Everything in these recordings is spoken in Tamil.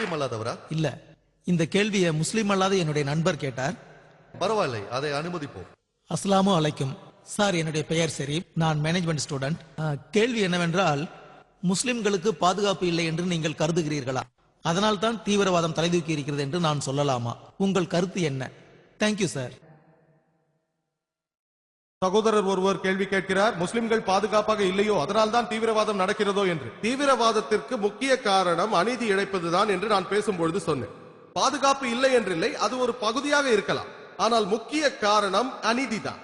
முஸ்லீம் அல்லாதவரா இல்ல. இந்த கேள்வியை முஸ்லீம் அல்லாத என்னுடைய நண்பர் கேட்டார். பரவாயில்லை அதை அனுமதிப்போம். அஸ்ஸலாமு அலைக்கும். சார் என்னுடைய பெயர் ஷெரீப். நான் மேனேஜ்மெண்ட் ஸ்டூடெண்ட் கேள்வி என்னவென்றால் முஸ்லிம்களுக்கு பாதுகாப்பு இல்லை என்று நீங்கள் கருதுகிறீர்களா? அதனால் தான் தீவிரவாதம் தலைதூக்கி இருக்கிறது என்று நான் சொல்லலாமா? உங்கள் கருத்து என்ன? தேங்க்யூ சார் சகோதரர் ஒருவர் கேள்வி கேட்கிறார் முஸ்லிம்கள் பாதுகாப்பாக இல்லையோ? அதனால் தான் தீவிரவாதம் நடக்கிறதோ? என்று. தீவிரவாதத்திற்கு முக்கிய காரணம் அநீதி இழைப்பதுதான் என்று நான் பேசும்பொழுது சொன்னேன். பாதுகாப்பு இல்லை என்றில்லை அது ஒரு பகுதியாக இருக்கலாம். ஆனால் முக்கிய காரணம் அநீதிதான்.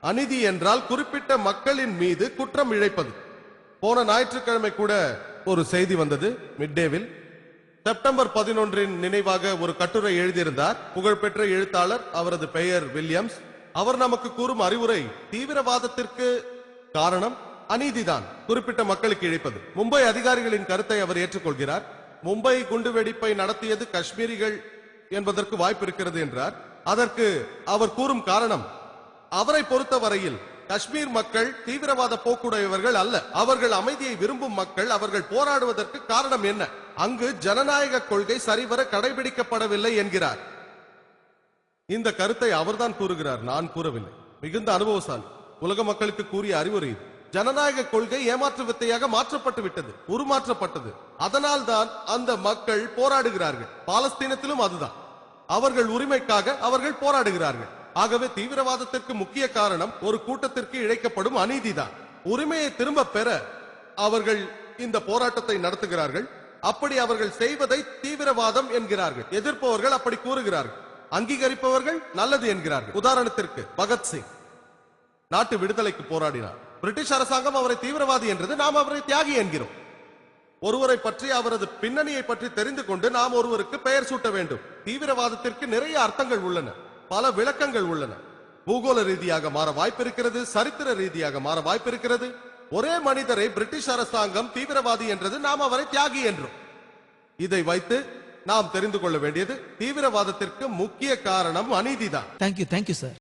அநீதி என்றால் குறிப்பிட்ட மக்களின் மீது குற்றம் இழைப்பது. போன ஞாயிற்றுக்கிழமை கூட ஒரு செய்தி வந்தது மிட்டேவில். செப்டம்பர் பதினொன்றின் நினைவாக ஒரு கட்டுரை எழுதியிருந்தார். புகழ்பெற்ற எழுத்தாளர் அவரது பெயர் வில்லியம்ஸ். அவர் நமக்கு கூறும் அறிவுரை தீவிரவாதத்திற்கு காரணம் அநீதிதான். குறிப்பிட்ட மக்களுக்கு இழைப்பது. மும்பை அதிகாரிகளின் கருத்தை அவர் ஏற்றுக்கொள்கிறார். மும்பை குண்டுவெடிப்பை நடத்தியது காஷ்மீரிகள் என்பதற்கு வாய்ப்பு இருக்கிறது என்றார். அதற்கு அவர் கூறும் காரணம் அவரை பொறுத்தவரையில் காஷ்மீர் மக்கள் தீவிரவாத போக்குடையவர்கள் அல்ல. அவர்கள் அமைதியை விரும்பும் மக்கள் அவர்கள் போராடுவதற்கு காரணம் என்ன? அங்கு ஜனநாயக கொள்கை சரிவர கடைபிடிக்கப்படவில்லை என்கிறார். இந்த கருத்தை அவர்தான் கூறுகிறார். நான் கூறவில்லை. மிகுந்த அனுபவசாலி. உலக மக்களுக்கு கூறிய அறிவுரை இது. ஜனநாயக கொள்கை ஏமாற்று வித்தையாக மாற்றப்பட்டு விட்டது. உருமாற்றப்பட்டது. அதனால் தான் அந்த மக்கள் போராடுகிறார்கள். பாலஸ்தீனத்திலும் அதுதான். அவர்கள் உரிமைக்காக அவர்கள் போராடுகிறார்கள். ஆகவே தீவிரவாதத்திற்கு முக்கிய காரணம் ஒரு கூட்டத்திற்கு இழைக்கப்படும் அநீதிதான். உரிமையை திரும்ப பெற அவர்கள் இந்த போராட்டத்தை நடத்துகிறார்கள். அப்படி அவர்கள் செய்வதை தீவிரவாதம் என்கிறார்கள். எதிர்ப்பவர்கள் அப்படி கூறுகிறார்கள். அங்கீகரிப்பவர்கள் நல்லது என்கிறார்கள். உதாரணத்திற்கு பகத்சிங் நாட்டு விடுதலைக்கு போராடினார். பிரிட்டிஷ் அரசாங்கம் அவரை தீவிரவாதி என்றது நாம் அவரை தியாகி என்கிறோம். ஒருவரை பற்றி அவரது பின்னணியை பற்றி தெரிந்து கொண்டு நாம் ஒருவருக்கு பெயர் சூட்ட வேண்டும். தீவிரவாதத்திற்கு நிறைய அர்த்தங்கள் உள்ளன. பல விளக்கங்கள் உள்ளன. பூகோள ரீதியாக மாற வாய்ப்பிருக்கிறது சரித்திர ரீதியாக மாற வாய்ப்பிருக்கிறது. ஒரே மனிதரை பிரிட்டிஷ் அரசாங்கம் தீவிரவாதி என்றது நாம் அவரை தியாகி என்றோம். இதை வைத்து நாம் தெரிந்து கொள்ள வேண்டியது தீவிரவாதத்திற்கு முக்கிய காரணம் அநீதிதான். Thank you thank you sir